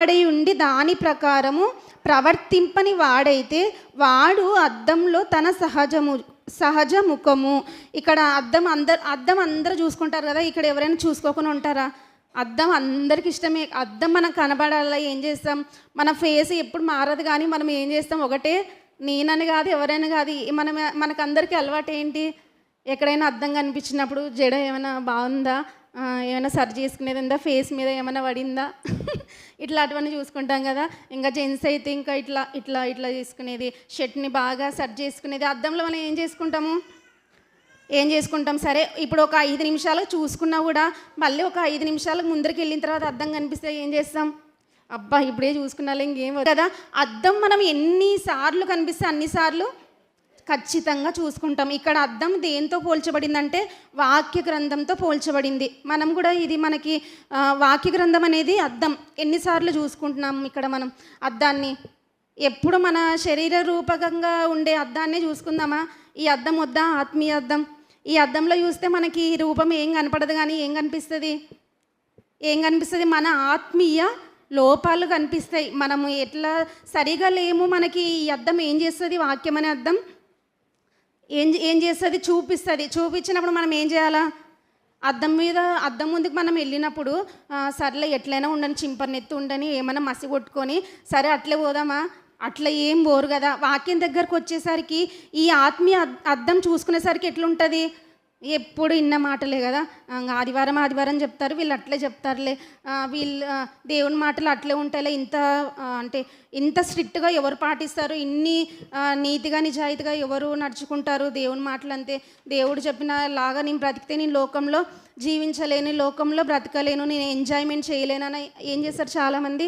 వాడై ఉండి దాని ప్రకారము ప్రవర్తింపని వాడైతే వాడు అద్దంలో తన సహజము సహజ ముఖము ఇక్కడ అద్దం అందరు అద్దం అందరూ చూసుకుంటారు కదా ఇక్కడ ఎవరైనా చూసుకోకుండా ఉంటారా? అద్దం అందరికి ఇష్టమే. అద్దం మనం కనబడాలా ఏం చేస్తాం? మన ఫేస్ ఎప్పుడు మారదు కానీ మనం ఏం చేస్తాం? ఒకటే నేనని కాదు ఎవరైనా కాదు మనం మనకందరికీ అలవాటు ఏంటి ఎక్కడైనా అద్దం కనిపించినప్పుడు జడ ఏమైనా బాగుందా? ఏమైనా సర్జ్ చేసుకునేది ఉందా? ఫేస్ మీద ఏమైనా పడిందా? ఇట్లా అటువంటి చూసుకుంటాం కదా. ఇంకా జెంట్స్ అయితే ఇంకా ఇట్లా ఇట్లా ఇట్లా చేసుకునేది. షర్ట్ని బాగా సర్జ్ చేసుకునేది. అద్దంలో మనం ఏం చేసుకుంటాము? ఏం చేసుకుంటాం? సరే ఇప్పుడు ఒక ఐదు నిమిషాలు చూసుకున్నా కూడా మళ్ళీ ఒక ఐదు నిమిషాలకు ముందరికి వెళ్ళిన తర్వాత అద్దం కనిపిస్తే ఏం చేస్తాం? అబ్బా ఇప్పుడే చూసుకున్నా ఇంకేం కదా. అద్దం మనం ఎన్నిసార్లు కనిపిస్తే అన్నిసార్లు ఖచ్చితంగా చూసుకుంటాం. ఇక్కడ అర్థం దేంతో పోల్చబడిందంటే వాక్య గ్రంథంతో పోల్చబడింది. మనం కూడా ఇది మనకి వాక్య గ్రంథం అనేది అర్థం. ఎన్నిసార్లు చూసుకుంటున్నాం ఇక్కడ మనం అద్దాన్ని ఎప్పుడు మన శరీర రూపకంగా ఉండే అద్దాన్ని చూసుకుందామా? ఈ అద్దం వద్దా? ఆత్మీయ అద్దం ఈ అద్దంలో చూస్తే మనకి ఈ రూపం ఏం కనపడదు కానీ ఏం కనిపిస్తుంది? ఏం కనిపిస్తుంది? మన ఆత్మీయ లోపాలు కనిపిస్తాయి. మనము ఎట్లా సరిగా లేము మనకి ఈ అర్థం ఏం చేస్తుంది? వాక్యం అనే అర్థం ఏం ఏం చేస్తుంది? చూపిస్తుంది. చూపించినప్పుడు మనం ఏం చేయాలా? అద్దం మీద అద్దం ముందుకు మనం వెళ్ళినప్పుడు సర్లే ఎట్లయినా ఉండని చింపనెత్తి ఉండని ఏమైనా మసి కొట్టుకొని సరే అట్లే పోదామా? అట్లా ఏం పోరు కదా. వాక్యం దగ్గరకు వచ్చేసరికి ఈ ఆత్మీయ అద్దం చూసుకునేసరికి ఎట్లుంటుంది? ఎప్పుడు ఇన్న మాటలే కదా. ఆదివారం ఆదివారం చెప్తారు వీళ్ళు అట్లే చెప్తారులే. వీళ్ళు దేవుని మాటలు అట్లే ఉంటాయిలే. ఇంత అంటే ఇంత స్ట్రిక్ట్గా ఎవరు పాటిస్తారు? ఇన్ని నీతిగా నిజాయితీగా ఎవరు నడుచుకుంటారు దేవుని మాటలు అంతే దేవుడు చెప్పిన లాగా నేను బ్రతికితే నేను లోకంలో జీవించలేను లోకంలో బ్రతకలేను నేను ఎంజాయ్మెంట్ చేయలేనని ఏం చేస్తారు చాలామంది?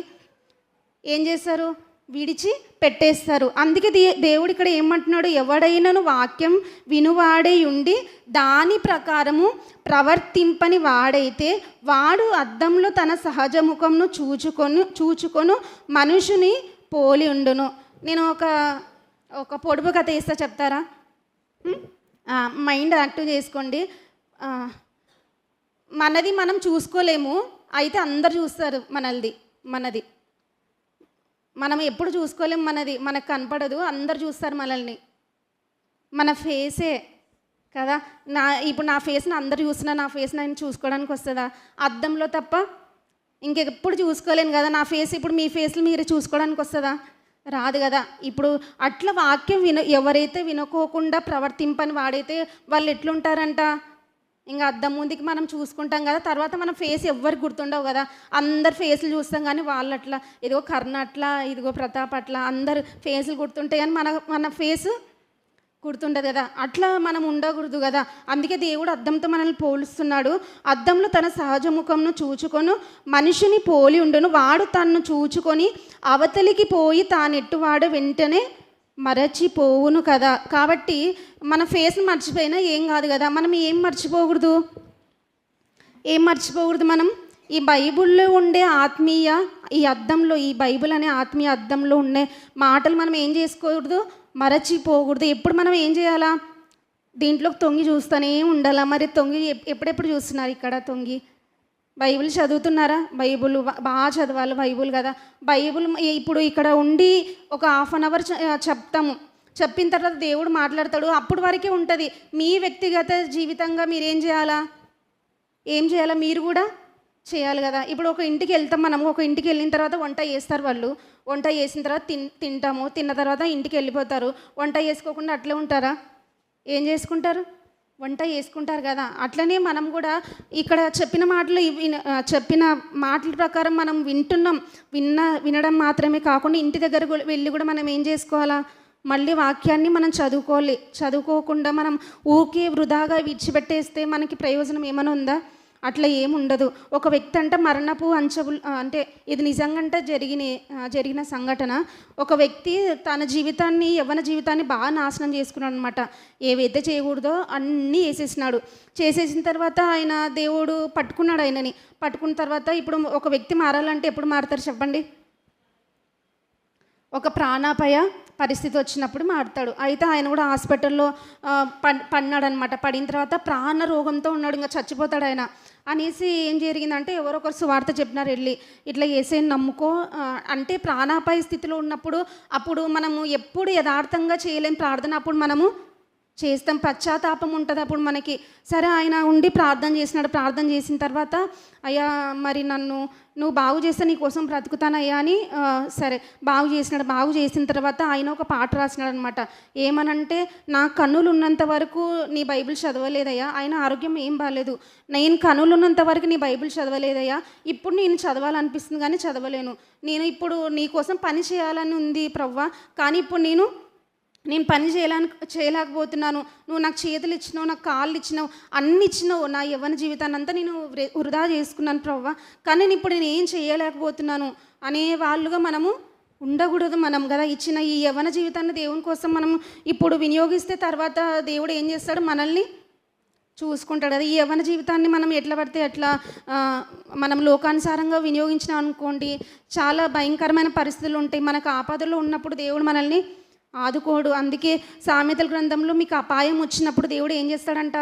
ఏం చేస్తారు? విడిచి పెట్టేస్తారు. అందుకే దే దేవుడు ఇక్కడ ఏమంటున్నాడు? ఎవడైనాను వాక్యం వినువాడే ఉండి దాని ప్రకారము ప్రవర్తింపని వాడైతే వాడు అద్దంలో తన సహజ ముఖంను చూచుకొని చూచుకొను మనుషుని పోలి ఉండును. నేను ఒక ఒక పొడుపు కథ ఇస్తా చెప్తారా? మైండ్ యాక్టివ్ చేసుకోండి. మనది మనం చూసుకోలేము. అయితే అందరు చూస్తారు మనల్ది మనది. మనం ఎప్పుడు చూసుకోలేం మనది. మనకు కనపడదు. అందరు చూస్తారు మనల్ని. మన ఫేసే కదా. నా ఇప్పుడు నా ఫేస్ని అందరు చూసినా నా ఫేస్ నేను చూసుకోవడానికి వస్తుందా? అద్దంలో తప్ప ఇంకెప్పుడు చూసుకోలేను కదా. నా ఫేస్ ఇప్పుడు మీ ఫేస్లు మీరు చూసుకోవడానికి వస్తుందా? రాదు కదా. ఇప్పుడు అట్లా వాక్యం విన ఎవరైతే వినుకోకుండా ప్రవర్తింపని వాడైతే వాళ్ళు ఎట్లుంటారంట? ఇంకా అద్దం ముందుకి మనం చూసుకుంటాం కదా తర్వాత మన ఫేస్ ఎవ్వరికి గుర్తుండవు కదా. అందరు ఫేస్లు చూస్తాం కానీ వాళ్ళు అట్లా ఇదిగో కర్ణ అట్లా ఇదిగో ప్రతాప్ అట్లా అందరు ఫేస్లు గుర్తుంటాయి కానీ మన మన ఫేస్ గుర్తుండదు కదా. అట్లా మనం ఉండకూడదు కదా. అందుకే దేవుడు అద్దంతో మనల్ని పోలుస్తున్నాడు. అద్దంలో తన సహజ ముఖంను చూచుకొను మనిషిని పోలి ఉండును. వాడు తన్ను చూచుకొని అవతలికి పోయి తానెట్టువాడు వెంటనే మరచిపోవును కదా. కాబట్టి మన ఫేస్ని మర్చిపోయినా ఏం కాదు కదా. మనం ఏం మర్చిపోకూడదు? ఏం మర్చిపోకూడదు మనం? ఈ బైబిల్లో ఉండే ఆత్మీయ ఈ అద్దంలో ఈ బైబిల్ అనే ఆత్మీయ అద్దంలో ఉండే మాటలు మనం ఏం చేసుకోకూడదు? మరచిపోకూడదు. ఎప్పుడు మనం ఏం చేయాలా? దీంట్లో తొంగి చూస్తూనే ఉండాలా? మరి తొంగి ఎప్పుడెప్పుడు చూస్తున్నారు ఇక్కడ తొంగి? బైబిల్ చదువుతున్నారా? బైబిల్ బాగా చదవాలి బైబిల్ కదా. బైబిల్ ఇప్పుడు ఇక్కడ ఉండి ఒక హాఫ్ అన్ అవర్ చెప్తాము. చెప్పిన తర్వాత దేవుడు మాట్లాడతాడు. అప్పుడు వరకే ఉంటుంది. మీ వ్యక్తిగత జీవితంగా మీరు ఏం చేయాలా? ఏం చేయాలా? మీరు కూడా చేయాలి కదా. ఇప్పుడు ఒక ఇంటికి వెళ్తాం మనం. ఒక ఇంటికి వెళ్ళిన తర్వాత వంట చేస్తారు వాళ్ళు. వంట చేసిన తర్వాత తిన్ తింటాము. తిన్న తర్వాత ఇంటికి వెళ్ళిపోతారు. వంట చేసుకోకుండా అట్లే ఉంటారా? ఏం చేసుకుంటారు? వంట చేసుకుంటారు కదా. అట్లనే మనం కూడా ఇక్కడ చెప్పిన మాటలు విన- చెప్పిన మాటల ప్రకారం మనం వింటున్నాం. విన్న వినడం మాత్రమే కాకుండా ఇంటి దగ్గర వెళ్ళి కూడా మనం ఏం చేసుకోవాలా? మళ్ళీ వాక్యాన్ని మనం చదువుకోవాలి. చదువుకోకుండా మనం ఊకే వృధాగా విడిచిపెట్టేస్తే మనకి ప్రయోజనం ఏమైనా ఉందా? అట్లా ఏముండదు. ఒక వ్యక్తి అంటే మరణపు అంచబు అంటే ఇది నిజంగా జరిగిన జరిగిన సంఘటన. ఒక వ్యక్తి తన జీవితాన్ని యవ్వన జీవితాన్ని బాగా నాశనం చేసుకున్నాడు అనమాట ఏవైతే చేయకూడదో అన్నీ వేసేసినాడు. చేసేసిన తర్వాత ఆయన దేవుడు పట్టుకున్నాడు ఆయనని. పట్టుకున్న తర్వాత ఇప్పుడు ఒక వ్యక్తి మారాలంటే ఎప్పుడు మారుతారు చెప్పండి? ఒక ప్రాణాపాయ పరిస్థితి వచ్చినప్పుడు మాడతాడు అయితే ఆయన కూడా హాస్పిటల్లో పడ్ పడినాడు అనమాట పడిన తర్వాత ప్రాణ రోగంతో ఉన్నాడు ఇంకా చచ్చిపోతాడు ఆయన. అనేసి ఏం జరిగిందంటే ఎవరో ఒకరు సువార్త చెప్పినారు వెళ్ళి ఇట్లా ఏసైని నమ్ముకో. అంటే ప్రాణాపాయ స్థితిలో ఉన్నప్పుడు అప్పుడు మనము ఎప్పుడు యథార్థంగా చేయలేని ప్రార్థన అప్పుడు మనము చేస్తాం పశ్చాత్తాపం ఉంటుంది. అప్పుడు మనకి సరే ఆయన ఉండి ప్రార్థన చేసినాడు ప్రార్థన చేసిన తర్వాత అయ్యా మరి నన్ను నువ్వు బాగు చేస్తే నీ కోసం బ్రతుకుతానయ్యా అని సరే బాగు చేసినాడు. బాగు చేసిన తర్వాత ఆయన ఒక పాట రాసినాడు అనమాట ఏమనంటే నా కన్నులు ఉన్నంత వరకు నీ బైబిల్ చదవలేదయ్యా. ఆయన ఆరోగ్యం ఏం బాగాలేదు నేను కన్నులు ఉన్నంత వరకు నీ బైబిల్ చదవలేదయ్యా. ఇప్పుడు నేను చదవాలనిపిస్తుంది కానీ చదవలేను. నేను ఇప్పుడు నీ కోసం పని చేయాలని ఉంది ప్రవ్వ. కానీ ఇప్పుడు నేను నేను పని చేయాలని చేయలేకపోతున్నాను. నువ్వు నాకు చేతులు ఇచ్చినావు నాకు కాళ్ళు ఇచ్చినావు అన్ని ఇచ్చినావు నా యవ్వన జీవితాన్ని అంతా నేను వృధా చేసుకున్నాను ప్రవ్వా. కానీ నేను ఇప్పుడు నేను ఏం చేయలేకపోతున్నాను? అనే వాళ్ళుగా మనము ఉండకూడదు మనం కదా. ఇచ్చిన ఈ యవ్వన జీవితాన్ని దేవుని కోసం మనం ఇప్పుడు వినియోగిస్తే తర్వాత దేవుడు ఏం చేస్తాడు? మనల్ని చూసుకుంటాడు కదా. ఈ యవ్వన జీవితాన్ని మనం ఎట్లా పడితే అట్లా మనం లోకానుసారంగా వినియోగించినాం అనుకోండి చాలా భయంకరమైన పరిస్థితులు ఉంటాయి. మనకు ఆపదలో ఉన్నప్పుడు దేవుడు మనల్ని ఆదుకోడు. అందుకే సామెతల గ్రంథంలో మీకు అపాయం వచ్చినప్పుడు దేవుడు ఏం చేస్తాడంట?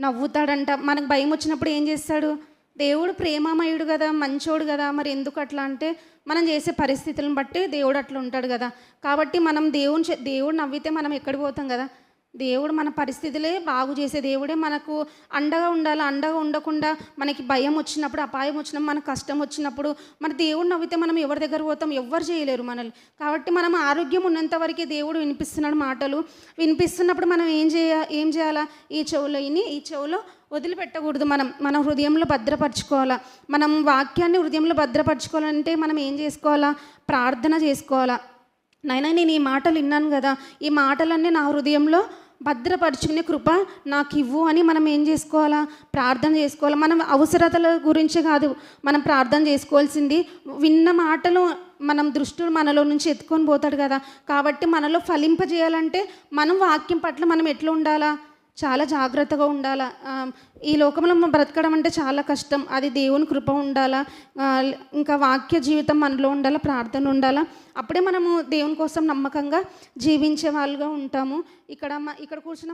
నవ్వుతాడంట. మనకు భయం వచ్చినప్పుడు ఏం చేస్తాడు? దేవుడు ప్రేమమయుడు కదా మంచోడు కదా. మరి ఎందుకు అట్లా అంటే మనం చేసే పరిస్థితులను బట్టి దేవుడు అట్లా ఉంటాడు కదా. కాబట్టి మనం దేవుని చే- దేవుడు నవ్వితే మనం ఎక్కడికి పోతాం కదా? దేవుడు మన పరిస్థితులే బాగు చేసే దేవుడే మనకు అండగా ఉండాలి? అండగా ఉండకుండా మనకి భయం వచ్చినప్పుడు అపాయం వచ్చినప్పుడు మనకు కష్టం వచ్చినప్పుడు మన దేవుడు నవ్వితే మనం ఎవరి దగ్గర పోతాం? ఎవ్వరు చేయలేరు మనల్ని. కాబట్టి మనం ఆరోగ్యం ఉన్నంత వరకే దేవుడు వినిపిస్తున్నాడు మాటలు. వినిపిస్తున్నప్పుడు మనం ఏం చేయ ఏం చేయాలా? ఈ చెవులో ఇని ఈ చెవులో వదిలిపెట్టకూడదు మనం. మన హృదయంలో భద్రపరచుకోవాలా? మనం వాక్యాన్ని హృదయంలో భద్రపరచుకోవాలంటే మనం ఏం చేసుకోవాలా? ప్రార్థన చేసుకోవాలా? నైనా నేను ఈ మాటలు విన్నాను కదా. ఈ మాటలన్నీ నా హృదయంలో భద్రపరుచుకునే కృప నాకు ఇవ్వు అని మనం ఏం చేసుకోవాలా? ప్రార్థన చేసుకోవాలా? మనం అవసరతల గురించి కాదు మనం ప్రార్థన చేసుకోవాల్సింది విన్న మాటలు మనం దృష్టిని మనలో నుంచి ఎత్తుకొని పోతాడు కదా. కాబట్టి మనలో ఫలింపజేయాలంటే మనం వాక్యం పట్ల మనం ఎట్లా ఉండాలా? చాలా జాగ్రత్తగా ఉండాలా? ఈ లోకంలో మనం బ్రతకడం అంటే చాలా కష్టం. అది దేవుని కృప ఉండాలా? ఇంకా వాక్య జీవితం మనలో ఉండాలా? ప్రార్థన ఉండాలా? అప్పుడే మనము దేవుని కోసం నమ్మకంగా జీవించే వాళ్ళుగా ఉంటాము. ఇక్కడ ఇక్కడ కూర్చున్న